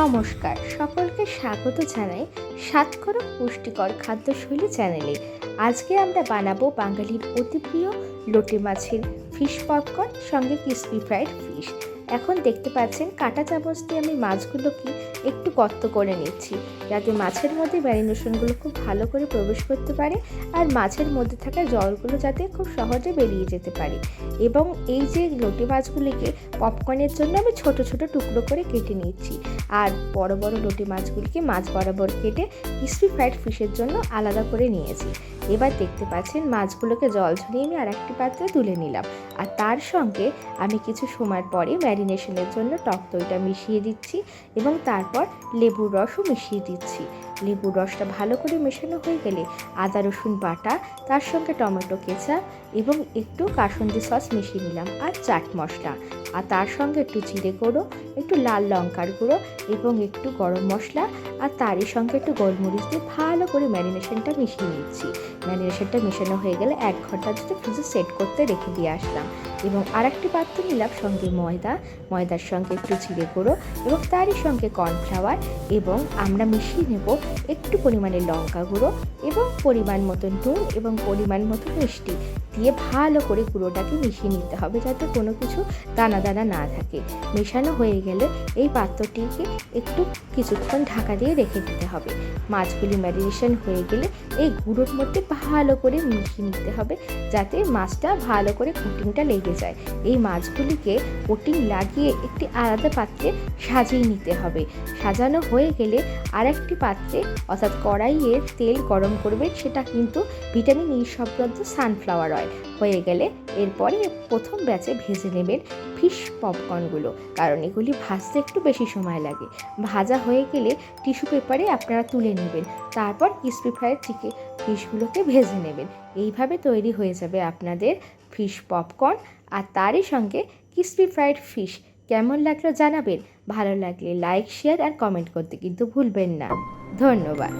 নমস্কার। সকলকে স্বাগত জানাই স্বাদকর পুষ্টিকর খাদ্যশৈলী চ্যানেলে। আজকে আমরা বানাবো বাঙালির অতি প্রিয় লোটে মাছের ফিশ পপকর্ন সঙ্গে ক্রিসপি ফ্রাইড ফিশ এখন দেখতে পাচ্ছেন কাঁটা চামচ দিয়ে আমি মাছগুলোকে একটু গর্ত করে নিচ্ছি, যাতে মাছের মধ্যে ম্যারিনেশনগুলো খুব ভালো করে প্রবেশ করতে পারে আর মাছের মধ্যে থাকা জলগুলো যাতে খুব সহজে বেরিয়ে যেতে পারে। এবং এই যে লোটে মাছগুলিকে পপকর্নের জন্য আমি ছোট ছোট টুকরো করে কেটে নিচ্ছি। আর বড় বড় লোটে মাছগুলিকে মাছ বরাবর কেটে ক্রিসপি ফ্রাইড ফিশের জন্য আলাদা করে নিয়েছি। এবার দেখতে পাচ্ছেন মাছগুলোকে জল ঝরিয়ে আমি আর একটি পাত্রে তুলে নিলাম। আর তার সঙ্গে আমি কিছু সময় পরে ম্যারিনেশনের জন্য টক দইটা মিশিয়ে দিচ্ছি এবং তারপর লেবুর রসও মিশিয়ে দিচ্ছি। লেবুর রসটা ভালো করে মেশানো হয়ে গেলে আদা, রসুন বাটা, তার সঙ্গে টমেটো কেঁচা এবং একটু কাসন্দি সস মিশিয়ে নিলাম আর চাট মশলা। আর তার সঙ্গে একটু জিরে গুঁড়ো, একটু লাল লঙ্কার গুঁড়ো এবং একটু গরম মশলা আর তারই সঙ্গে একটু গোলমরিচ দিয়ে ভালো করে ম্যারিনেশনটা মিশিয়ে নিচ্ছি। ম্যারিনেশনটা মেশানো হয়ে গেলে এক ঘণ্টার জন্য ফ্রিজে সেট করতে রেখে দিয়ে আসলাম। এবং আরেকটি পাত্র নিলাম সঙ্গে ময়দা। ময়দার সঙ্গে একটু জিরে গুঁড়ো এবং তারই সঙ্গে কর্নফ্লাওয়ার এবং আমরা মিশিয়ে নেব একটু পরিমাণে লঙ্কা গুঁড়ো এবং পরিমাণ মতো নুন এবং পরিমাণ মতো মিষ্টি দিয়ে ভালো করে গুঁড়োটাকে মিশিয়ে নিতে হবে যাতে কোনো কিছু দানা দানা না থাকে। মেশানো হয়ে গেলে এই পাত্রটিকে একটু কিছুক্ষণ ঢাকা দিয়ে রেখে দিতে হবে। মাছগুলি ম্যারিনেশন হয়ে গেলে এই গুঁড়োর মধ্যে ভালো করে মিশিয়ে নিতে হবে যাতে মাছটা ভালো করে কোটিংটা লেগে যায়। এই মাছগুলিকে কোটিং লাগিয়ে একটি আলাদা পাত্রে সাজিয়ে নিতে হবে। সাজানো হয়ে গেলে আরেকটি পাত্রে, অর্থাৎ কড়াইয়ে তেল গরম করবে, সেটা কিন্তু ভিটামিন ই সমৃদ্ধ সানফ্লাওয়ার অয়েল হয়ে গেলে এরপরে প্রথম ব্যাচে ভেজে নেবেন ফিশ পপকর্নগুলো কারণ এগুলি ভাজতে একটু বেশি সময় লাগে। ভাজা হয়ে গেলে টিস্যু পেপারে আপনারা তুলে নেবেন। তারপর ক্রিসপি ফ্রাইড চিকে ফিশগুলোকে ভেজে নেবেন। এইভাবে তৈরি হয়ে যাবে আপনাদের ফিশ পপকর্ন। আর তারই সঙ্গে ক্রিসপি ফ্রাইড ফিশ। কেমন লাগল জানাবেন? ভালো লাগলে লাইক, শেয়ার আর কমেন্ট করতে কিন্তু ভুলবেন না। ধন্যবাদ।